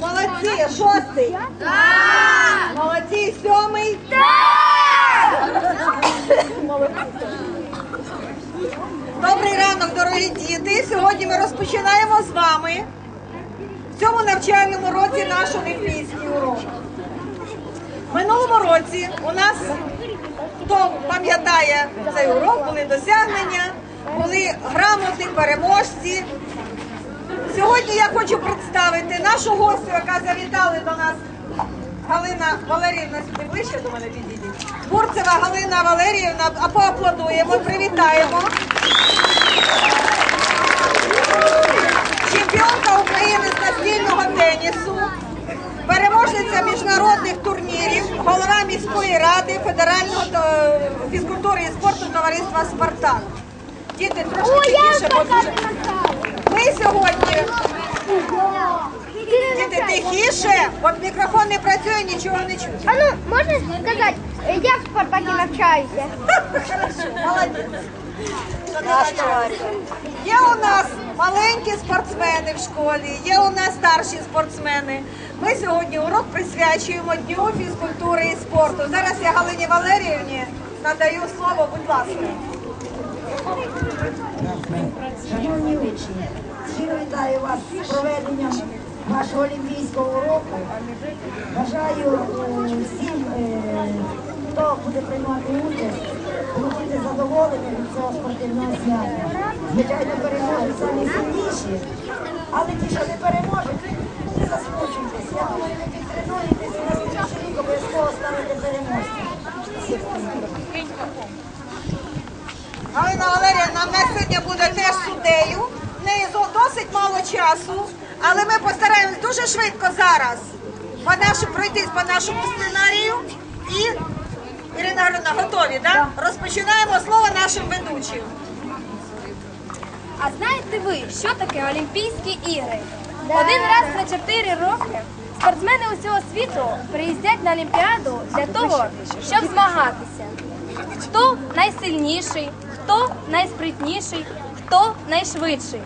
Молодці, шостий. Молодці, сьомий. Добрий ранок, дорогі діти. Сьогодні ми розпочинаємо з вами в цьому навчальному році наш олімпійський урок. Минулому році у нас, хто пам'ятає цей урок, були досягнення, були грамоти, переможці. Сьогодні я хочу представити нашу гостю, яка завітала до нас. Галина Валеріївна, сюди ближче до мене підійдіть. Бурцева Галина Валеріївна, а поаплодуємо, привітаємо. Чемпіонка України з настільного тенісу, переможниця міжнародних турнірів, голова міської ради Федерального е, фізкультури і спорту товариства Спартак. Діти трошки тихіше, бо дуже... Ми сьогодні Діти тихіше, от мікрофон не працює, нічого не чути. А ну, можна сказати, я в Спартакі навчаюся. Молодець. Є у нас маленькі спортсмени в школі, є у нас старші спортсмени. Ми сьогодні урок присвячуємо Дню фізкультури і спорту. Зараз я Галині Валеріївні надаю слово, будь ласка. Вас з проведенням вашого олімпійського уроку. Бажаю е, всім, е, хто буде приймати участь, бути задоволеним від цього спортивного свята. Звичайно, переможуть самі сильніші, але ті, що не переможуть, не засмучуйтесь. Я думаю, ви підтренуєтесь і на слідчий рік обов'язково станете переможцем. Галина Валеріївна в нас сьогодні буде теж суддею. Неї досить мало часу, але ми постараємось дуже швидко зараз по нашу, пройтись по нашому сценарію. І Ірина Григорівна, готові, да? Розпочинаємо слово нашим ведучим. А знаєте ви, що таке Олімпійські ігри? Один раз на 4 роки спортсмени усього світу приїздять на Олімпіаду для того, щоб змагатися. Хто найсильніший, хто найспритніший, хто найшвидший.